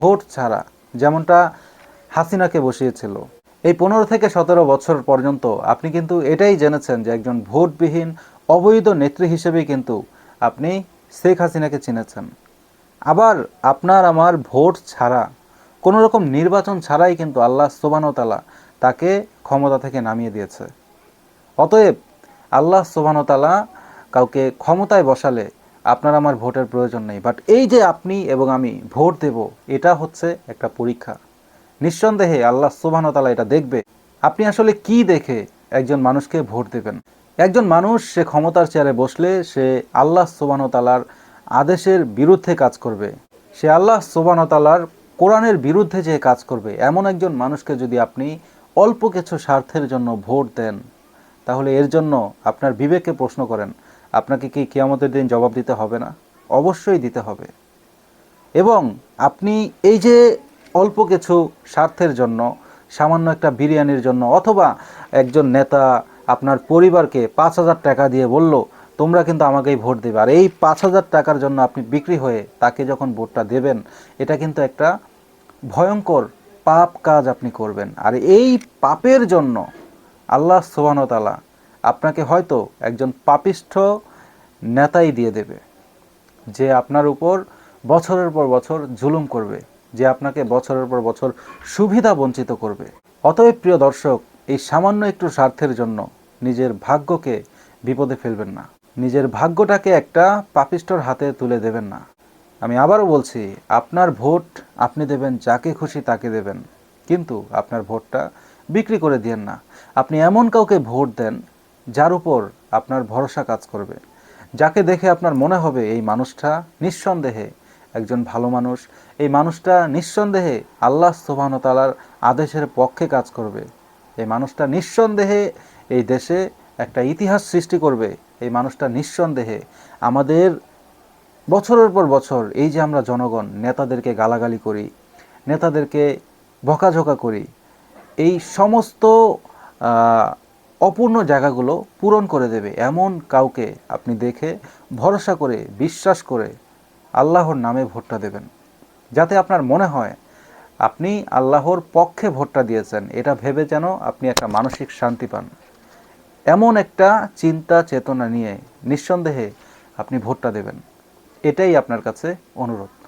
Vote ছাড়া, যেমনটা হাসিনাকে বসিয়েছিল। এই পনেরো থেকে সতেরো বছর পর্যন্ত আপনি কিন্তু এটাই জেনেছেন যে একজন ভোটবিহীন, অবৈধ নেত্রী হিসেবেই কিন্তু আপনি শেখ হাসিনাকে চিনেছেন। আবার আপনার আমার ভোট ছাড়া, কোনো রকম নির্বাচন ছাড়াই কিন্তু আল্লাহ সোবানতালা তাকে ক্ষমতা থেকে নামিয়ে দিয়েছে। অতএব আল্লাহ সোবানতালা কাউকে ক্ষমতায় বসালে আপনার আমার ভোটের প্রয়োজন নেই। বাট এই যে আপনি এবং আমি ভোট দেব, এটা হচ্ছে একটা পরীক্ষা। নিঃসন্দেহে আল্লাহ সোবানতালা এটা দেখবে। আপনি আসলে কি দেখে একজন মানুষকে ভোট দেবেন? একজন মানুষ, সে ক্ষমতার চেয়ারে বসলে সে আল্লাহ সোবানতালার আদেশের বিরুদ্ধে কাজ করবে। সে আল্লাহ সোবানতালার কোরআনের বিরুদ্ধে যে কাজ করবে, এমন একজন মানুষকে যদি আপনি অল্প কিছু স্বার্থের জন্য ভোট দেন, তাহলে এর জন্য আপনার বিবেককে প্রশ্ন করেন আপনাকে কি কিয়ামতের দিন জবাব দিতে হবে না? অবশ্যই দিতে হবে। এবং আপনি এই যে অল্প কিছু স্বার্থের জন্য, সামান্য একটা বিরিয়ানির জন্য, অথবা একজন নেতা আপনার পরিবারকে পাঁচ হাজার টাকা দিয়ে বলল, তোমরা কিন্তু আমাকেই ভোট দেবে। আর এই পাঁচ হাজার টাকার জন্য আপনি বিক্রি হয়ে তাকে যখন ভোটটা দেবেন, এটা কিন্তু একটা ভয়ঙ্কর পাপ কাজ আপনি করবেন। আর এই পাপের জন্য আল্লাহ সোবানতালা আপনাকে হয়তো একজন পাপিষ্ঠ নেতাই দিয়ে দেবে, যে আপনার উপর বছরের পর বছর জুলুম করবে, যে আপনাকে বছরের পর বছর সুবিধা বঞ্চিত করবে। অতএব প্রিয় দর্শক, এই সামান্য একটু স্বার্থের জন্য নিজের ভাগ্যকে বিপদে ফেলবেন না। নিজের ভাগ্যটাকে একটা পাপিষ্টর হাতে তুলে দেবেন না। আমি আবারও বলছি, আপনার ভোট আপনি দেবেন, যাকে খুশি তাকে দেবেন। কিন্তু আপনার ভোটটা বিক্রি করে দিয়েন না। আপনি এমন কাউকে ভোট দেন, যার উপর আপনার ভরসা কাজ করবে। যাকে দেখে আপনার মনে হবে এই মানুষটা নিঃসন্দেহে একজন ভালো মানুষ, এই মানুষটা নিঃসন্দেহে আল্লাহ সুবাহতালার আদেশের পক্ষে কাজ করবে। এই মানুষটা নিঃসন্দেহে এই দেশে একটা ইতিহাস সৃষ্টি করবে। এই মানুষটা নিঃসন্দেহে আমাদের বছরের পর বছর এই যে আমরা জনগণ, নেতাদেরকে গালাগালি করি, নেতাদেরকে বকাঝকা করি, এই সমস্ত অপূর্ণ জায়গাগুলো পূরণ করে দেবে এমন কাউকে আপনি দেখে ভরসা করে, বিশ্বাস করে আল্লাহর নামে ভোটটা দেবেন। যাতে আপনার মনে হয়, আপনি আল্লাহর পক্ষে ভোটটা দিয়েছেন। এটা ভেবে যেন আপনি একটা মানসিক শান্তি পান। এমন একটা চিন্তা, চেতনা নিয়ে নিঃসন্দেহে আপনি ভোটটা দেবেন। এটাই আপনার কাছে অনুরোধ।